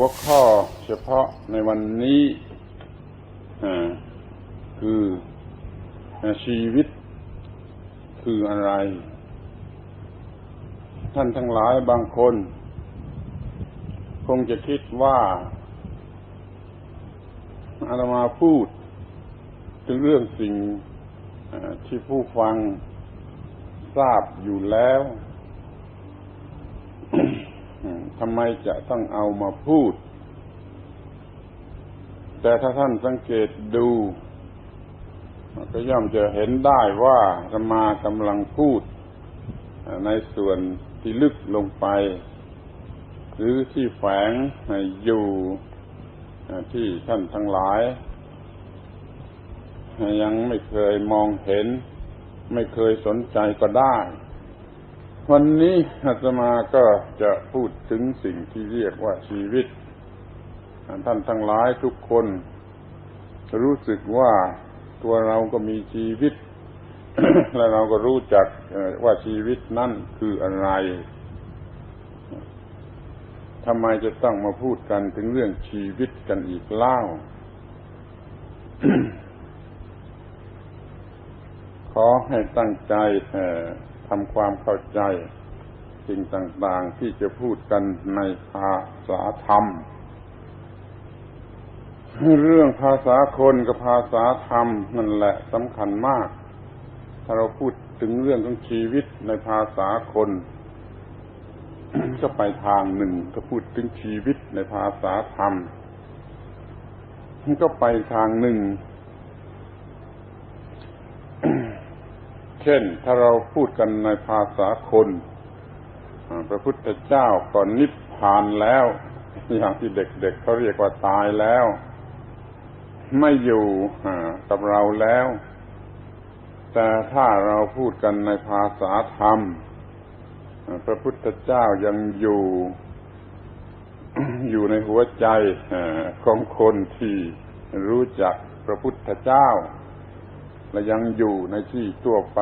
หัวข้อเฉพาะในวันนี้คือชีวิตคืออะไร ท่านทั้งหลายบางคน คงจะคิดว่าอาตมาพูด ถึงเรื่องสิ่งที่ผู้ฟังทราบอยู่แล้ว ทำไมจะต้องเอามาพูด แต่ถ้าท่านสังเกตดู ก็ย่อมจะเห็นได้ว่าธรรมากำลังพูด ในส่วนที่ลึกลงไป หรือที่แฝงอยู่ที่ท่านทั้งหลาย ยังไม่เคยมองเห็น ไม่เคยสนใจก็ได้ วันนี้อาตมาก็จะพูดถึงสิ่งที่เรียกว่าชีวิต ท่านทั้งหลายทุกคน รู้สึกว่าตัวเราก็มีชีวิต และเราก็รู้จักว่าชีวิตนั่นคืออะไรทำไมจะต้องมาพูดกันถึงเรื่องชีวิตกันอีกเล่า ขอให้ตั้งใจ ทำความเข้าใจสิ่งต่างๆที่จะพูดกันในภาษาธรรม เรื่องภาษาคนกับภาษาธรรมนั่นแหละสำคัญมาก ถ้าเราพูดถึงเรื่องของชีวิตในภาษาคนก็ไปทางหนึ่งถ้าพูดถึงชีวิตในภาษาธรรมก็ไปทางหนึ่ง เช่น ถ้าเราพูดกันในภาษาคนพระพุทธเจ้าก่อนนิพพานแล้ว อย่างที่เด็กๆเเขาเรียกว่าตายแล้ว ไม่อยู่กับเราแล้ว แต่ถ้าเราพูดกันในภาษาธรรม พระพุทธเจ้ายังอยู่ อยู่ในหัวใจของคนที่รู้จักพระพุทธเจ้า และยังอยู่ในที่ทั่วไป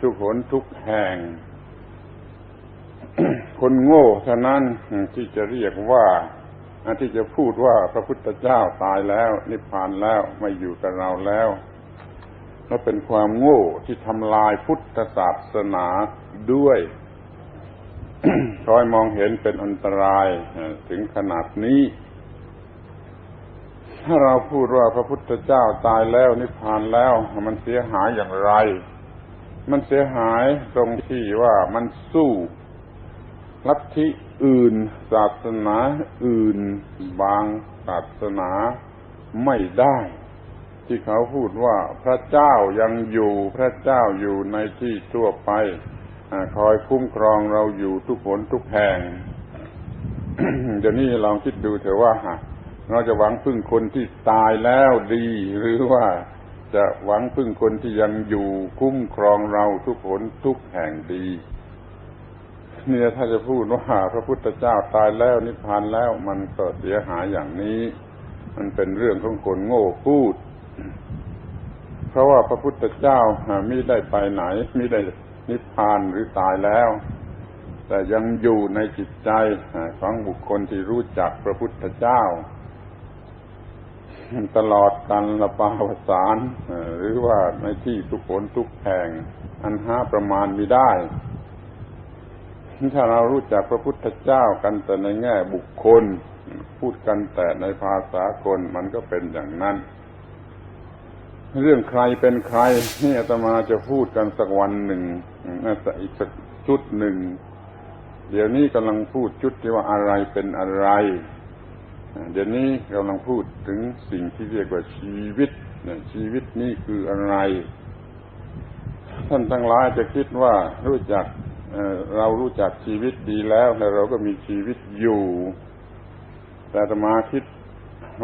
ทุกหนทุกแห่ง คนโง่เท่านั้นที่จะเรียกว่าที่จะพูดว่าพระพุทธเจ้าตายแล้ว นิพพานแล้วไม่อยู่กับเราแล้วและเป็นความโง่ที่ทำลายพุทธศาสนาด้วยคอยมองเห็นเป็นอันตรายถึงขนาดนี้ ถ้าเราพูดว่าพระพุทธเจ้าตายแล้วนิพพานแล้ว มันเสียหายอย่างไร มันเสียหายตรงที่ว่ามันสู้ลัทธิอื่น ศาสนาอื่น บางศาสนาไม่ได้ ที่เขาพูดว่าพระเจ้ายังอยู่พระเจ้าอยู่ในที่ทั่วไปคอยคุ้มครองเราอยู่ทุกผลทุกแห่งเดี๋ยวนี้ลองคิดดูเถอะว่า เราจะหวังพึ่งคนที่ตายแล้วดี หรือว่าจะหวังพึ่งคนที่ยังอยู่คุ้มครองเราทุกผลทุกแห่งดีเนี่ยถ้าจะพูดว่าพระพุทธเจ้าตายแล้วนิพพานแล้วมันก็เสียหายอย่างนี้ มันเป็นเรื่องของคนโง่พูด เพราะว่าพระพุทธเจ้าไม่ได้ไปไหนไม่ได้นิพพานหรือตายแล้ว แต่ยังอยู่ในจิตใจของบุคคลที่รู้จักพระพุทธเจ้า ตลอดกันละปาวสารหรือว่าในที่ทุกผลทุกแห่ง อันห้าประมาณมีได้ ถ้าเรารู้จักพระพุทธเจ้ากันแต่ในแง่บุคคล พูดกันแต่ในภาษาคนมันก็เป็นอย่างนั้น เรื่องใครเป็นใครนี่อาตมาจะพูดกันสักวันหนึ่งน่าจะอีกสักชุดหนึ่ง เดี๋ยวนี้กำลังพูดชุดที่ว่าอะไรเป็นอะไร เดี๋ยวนี้กำลังพูดถึงสิ่งที่เรียกว่าชีวิตชีวิตนี้คืออะไร ท่านทั้งหลายจะคิดว่ารู้จักเรารู้จักชีวิตดีแล้วแต่เราก็มีชีวิตอยู่ แต่ตมาคิด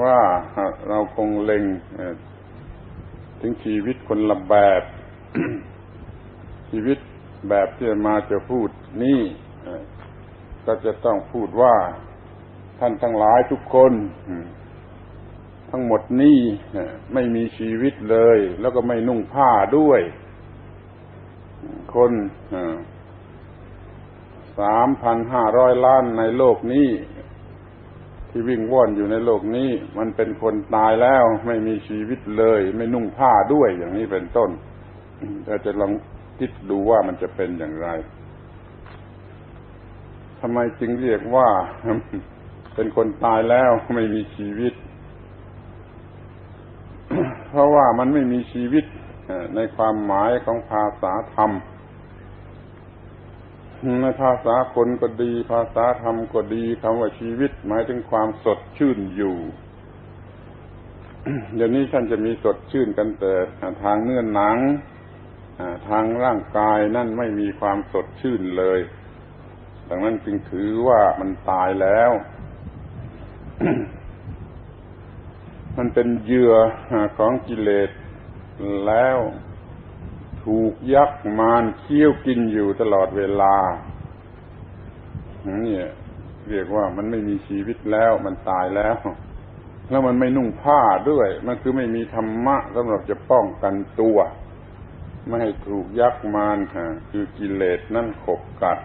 ว่าเราคงเล็งถึงชีวิตคนละแบบ ชีวิตแบบที่มาจะพูดนี่ก็จะต้องพูดว่า ท่านทั้งหลายทุกคน ทั้งหมดนี่ไม่มีชีวิตเลย แล้วก็ไม่นุ่งผ้าด้วย คนสามพันห้าร้อยล้านในโลกนี้ ที่วิ่งว่อนอยู่ในโลกนี้ มันเป็นคนตายแล้ว ไม่มีชีวิตเลย ไม่นุ่งผ้าด้วยอย่างนี้เป็นต้นเราจะลองคิดดูว่ามันจะเป็นอย่างไรทำไมจึงเรียกว่า เป็นคนตายแล้วไม่มีชีวิต เพราะว่ามันไม่มีชีวิตในความหมายของภาษาธรรมในภาษาคนก็ดี ภาษาธรรมก็ดีคำว่าชีวิต หมายถึงความสดชื่นอยู่เดี๋ยวนี้ท่านจะมีสดชื่นกันแต่ทางเนื้อหนังทางร่างกายนั่นไม่มีความสดชื่นเลย ดังนั้นจึงถือว่ามันตายแล้ว มันเป็นเหยื่อของกิเลสแล้ว ถูกยักษ์มารเคี้ยวกินอยู่ตลอดเวลาเนี่ยเรียกว่ามันไม่มีชีวิตแล้วมันตายแล้ว แล้วมันไม่นุ่งผ้าด้วย มันคือไม่มีธรรมะสำหรับจะป้องกันตัว ไม่ให้ถูกยักษ์มารคือกิเลสนั่นขบกัด